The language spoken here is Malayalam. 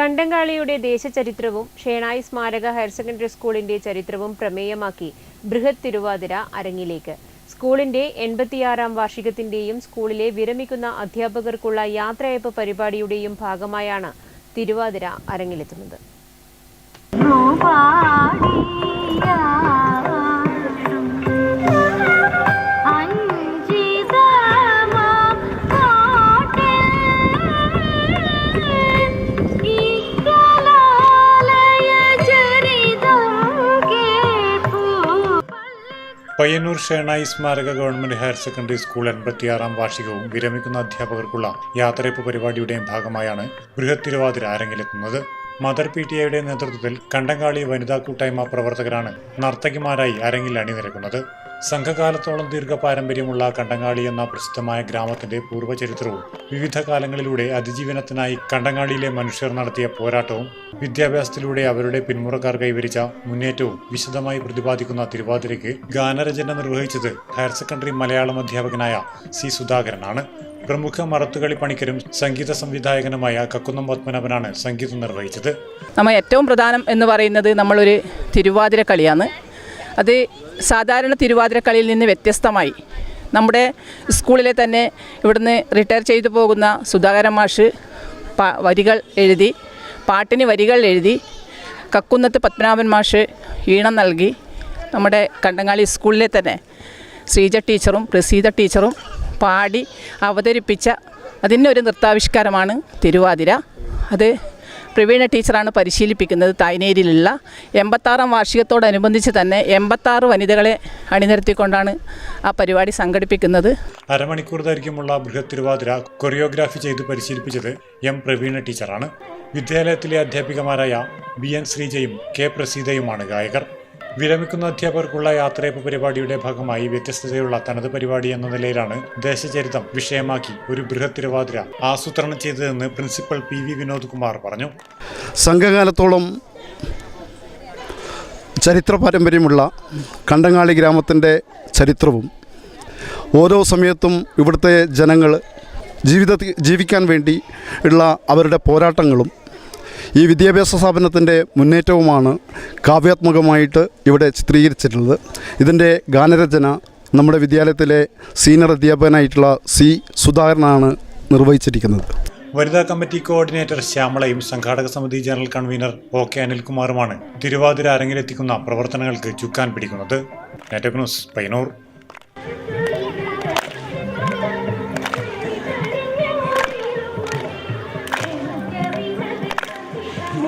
കണ്ടങ്കാളിയുടെ ദേശചരിത്രവും ഷേണായി സ്മാരക ഹയർ സെക്കൻഡറി സ്കൂളിന്റെ ചരിത്രവും പ്രമേയമാക്കി ബൃഹത് തിരുവാതിര അരങ്ങിലേക്ക്. സ്കൂളിന്റെ എൺപത്തിയാറാം വാർഷികത്തിന്റെയും സ്കൂളിലെ വിരമിക്കുന്ന അധ്യാപകർക്കുള്ള യാത്രയപ്പ് പരിപാടിയുടെയും ഭാഗമായാണ് തിരുവാതിര അരങ്ങിലെത്തുന്നത്. പയ്യന്നൂർ ഷേണായി സ്മാരക ഗവൺമെന്റ് ഹയർ സെക്കൻഡറി സ്കൂൾ എൺപത്തിയാറാം വാർഷികവും വിരമിക്കുന്ന അധ്യാപകർക്കുള്ള യാത്രയപ്പ് പരിപാടിയുടെയും ഭാഗമായാണ് ബൃഹത് തിരുവാതിര അരങ്ങിലെത്തുന്നത് മദർ പി ടി ഐയുടെ നേതൃത്വത്തിൽ കണ്ടങ്കാളി വനിതാ കൂട്ടായ്മ പ്രവർത്തകരാണ് നർത്തകിമാരായി അരങ്ങിൽ അണിനിരക്കുന്നത്. സംഘകാലത്തോളം ദീർഘ പാരമ്പര്യമുള്ള കണ്ടങ്ങാളി എന്ന പ്രസിദ്ധമായ ഗ്രാമത്തിന്റെ പൂർവചരിത്രവും വിവിധ കാലങ്ങളിലൂടെ അതിജീവനത്തിനായി കണ്ടങ്ങാളിയിലെ മനുഷ്യർ നടത്തിയ പോരാട്ടവും വിദ്യാഭ്യാസത്തിലൂടെ അവരുടെ പിന്മുറക്കാർ കൈവരിച്ച മുന്നേറ്റവും വിശദമായി പ്രതിപാദിക്കുന്ന തിരുവാതിരയ്ക്ക് ഗാനരചന നിർവഹിച്ചത് ഹയർ സെക്കൻഡറി മലയാളം അധ്യാപകനായ സി സുധാകരനാണ്. പ്രമുഖ മറത്തുകളി പണിക്കരും സംഗീത സംവിധായകനുമായ കക്കുന്നം പത്മനാഭനാണ് സംഗീതം നിർവഹിച്ചത്. നമ്മൾ ഏറ്റവും പ്രധാനം എന്ന് പറയുന്നത് നമ്മളൊരു തിരുവാതിര കളിയാണ്. അത് സാധാരണ തിരുവാതിരക്കളിയിൽ നിന്ന് വ്യത്യസ്തമായി. നമ്മുടെ സ്കൂളിലെ തന്നെ ഇവിടുന്ന് റിട്ടയർ ചെയ്തു പോകുന്ന സുധാകരൻ മാഷ് വരികൾ എഴുതി പാട്ടിന് വരികൾ എഴുതി കക്കുന്നത്ത് പത്മനാഭൻ മാഷ് ഈണം നൽകി നമ്മുടെ കണ്ടങ്ങാളി സ്കൂളിലെ തന്നെ ശ്രീജ ടീച്ചറും പ്രസീത ടീച്ചറും പാടി അവതരിപ്പിച്ച അതിന്റെ ഒരു നൃത്താവിഷ്കാരമാണ് തിരുവാതിര. അത് പ്രവീണ ടീച്ചറാണ് പരിശീലിപ്പിക്കുന്നത് തായ്നേരിയിലുള്ള എൺപത്താറാം വാർഷികത്തോടനുബന്ധിച്ച് തന്നെ എൺപത്താറ് വനിതകളെ അണിനിരത്തിക്കൊണ്ടാണ് ആ പരിപാടി സംഘടിപ്പിക്കുന്നത്. അരമണിക്കൂർ ദൈർഘ്യമുള്ള ബൃഹത് തിരുവാതിര കൊറിയോഗ്രാഫി ചെയ്ത് പരിശീലിപ്പിച്ചത് എം പ്രവീണ ടീച്ചറാണ്. വിദ്യാലയത്തിലെ അധ്യാപികമാരായ ബി എൻ ശ്രീജയും കെ പ്രസീതയുമാണ് ഗായകർ. വിരമിക്കുന്ന അധ്യാപകർക്കുള്ള യാത്രയപ്പ് പരിപാടിയുടെ ഭാഗമായി വ്യത്യസ്തതയുള്ള തനത് പരിപാടി എന്ന നിലയിലാണ് ദേശചരിതം വിഷയമാക്കി ഒരു ബൃഹത് തിരുവാതിര ആസൂത്രണം ചെയ്തതെന്ന് principal P V Vinod Kumar പറഞ്ഞു. സംഘകാലത്തോളം ചരിത്ര പാരമ്പര്യമുള്ള കണ്ടങ്ങാളി ഗ്രാമത്തിന്റെ ചരിത്രവും ഓരോ സമയത്തും ഇവിടുത്തെ ജനങ്ങൾ ജീവിത ജീവിക്കാൻ വേണ്ടി ഉള്ള അവരുടെ പോരാട്ടങ്ങളും ഈ വിദ്യാഭ്യാസ സ്ഥാപനത്തിന്റെ മുന്നേറ്റവുമാണ് കാവ്യാത്മകമായിട്ട് ഇവിടെ ചിത്രീകരിച്ചിട്ടുള്ളത്. ഇതിന്റെ ഗാനരചന നമ്മുടെ വിദ്യാലയത്തിലെ സീനിയർ അധ്യാപകനായിട്ടുള്ള സി സുധാകരനാണ് നിർവഹിച്ചിരിക്കുന്നത്. വനിതാ കമ്മിറ്റി കോർഡിനേറ്റർ ശ്യാമളയും സംഘാടക സമിതി ജനറൽ കൺവീനർ ഒ കെ അനിൽകുമാറുമാണ് തിരുവാതിര അരങ്ങിലെത്തിക്കുന്ന പ്രവർത്തനങ്ങൾക്ക് ചുക്കാൻ പിടിക്കുന്നത്. നെറ്റക് ന്യൂസ് പയ്യന്നൂർ.